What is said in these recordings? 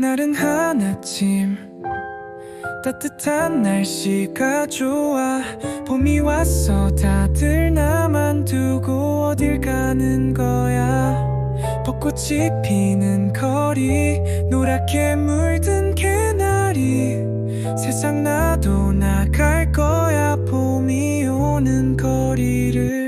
나른한 아침. 따뜻한 날씨가 좋아. 봄이 왔어 다들 나만 두고 어딜 가는 거야? 벚꽃이 피는 거리 노랗게 물든 개나리. 세상 나도 나갈 거야. 봄이 오는 거리를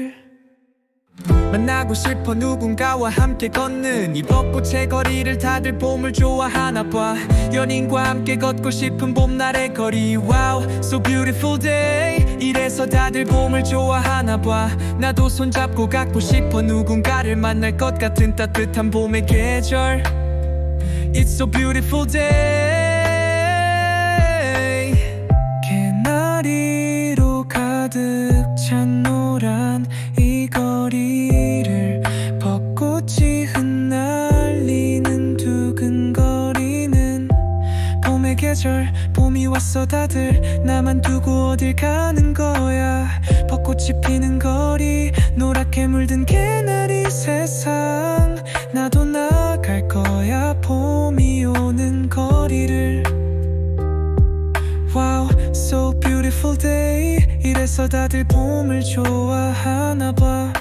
만나고 싶어 누군가와 함께 걷는 이 벚꽃의 거리를 다들 봄을 좋아하나 봐. 연인과 함께 걷고 싶은 봄날의 거리. Wow, so beautiful day. 이래서 다들 봄을 좋아하나 봐. 나도 손잡고 가고 싶어 누군가를 만날 것 같은 따뜻한 봄의 계절. It's so beautiful day. 개나리로 가득 봄이 왔어 다들. 나만 두고 어딜 가는 거야. 벚꽃이 피는 거리 노랗게 물든 개나리 세상. 나도 나갈 거야 봄이 오는 거리를. Wow, so beautiful day. 이래서 다들 봄을 좋아하나 봐.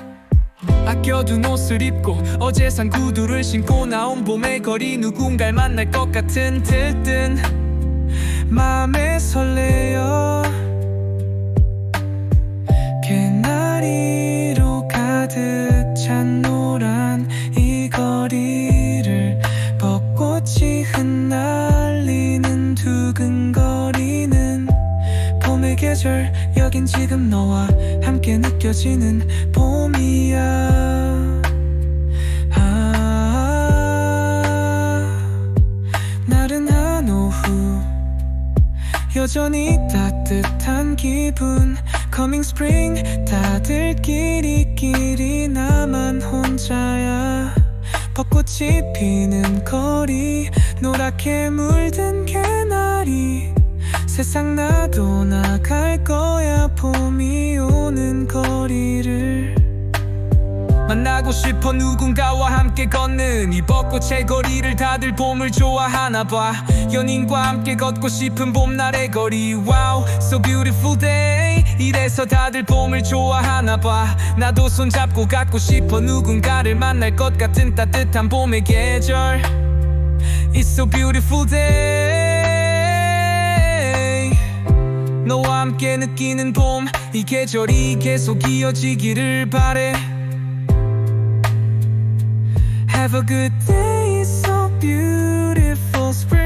아껴둔 옷을 입고 어제 산 구두를 신고 나온 봄의 거리 누군가를 만날 것 같은 들뜬 마음에 설레요 개나리로 가득 찬 노란 이 거리를 벚꽃이 흩날리는 두근거리는 봄의 계절 여긴 지금 너와 함께 느껴지는 봄 여전히 따뜻한 기분. Coming spring 다들 끼리 끼리 나만 혼자야. 벚꽃이 피는 거리 노랗게 물든 개나리. 세상 나도 나갈 거야 봄이 오는 거리를 만나고 싶어 누군가와 함께 걷는 이 벚꽃의 거리를 다들 봄을 좋아하나 봐. 연인과 함께 걷고 싶은 봄날의 거리. Wow, so beautiful day. 이래서 다들 봄을 좋아하나 봐. 나도 손잡고 갖고 싶어 누군가를 만날 것 같은 따뜻한 봄의 계절. It's so beautiful day. 너와 함께 느끼는 봄 이 계절이 계속 이어지기를 바래 Have a good day, it's so beautiful. Spring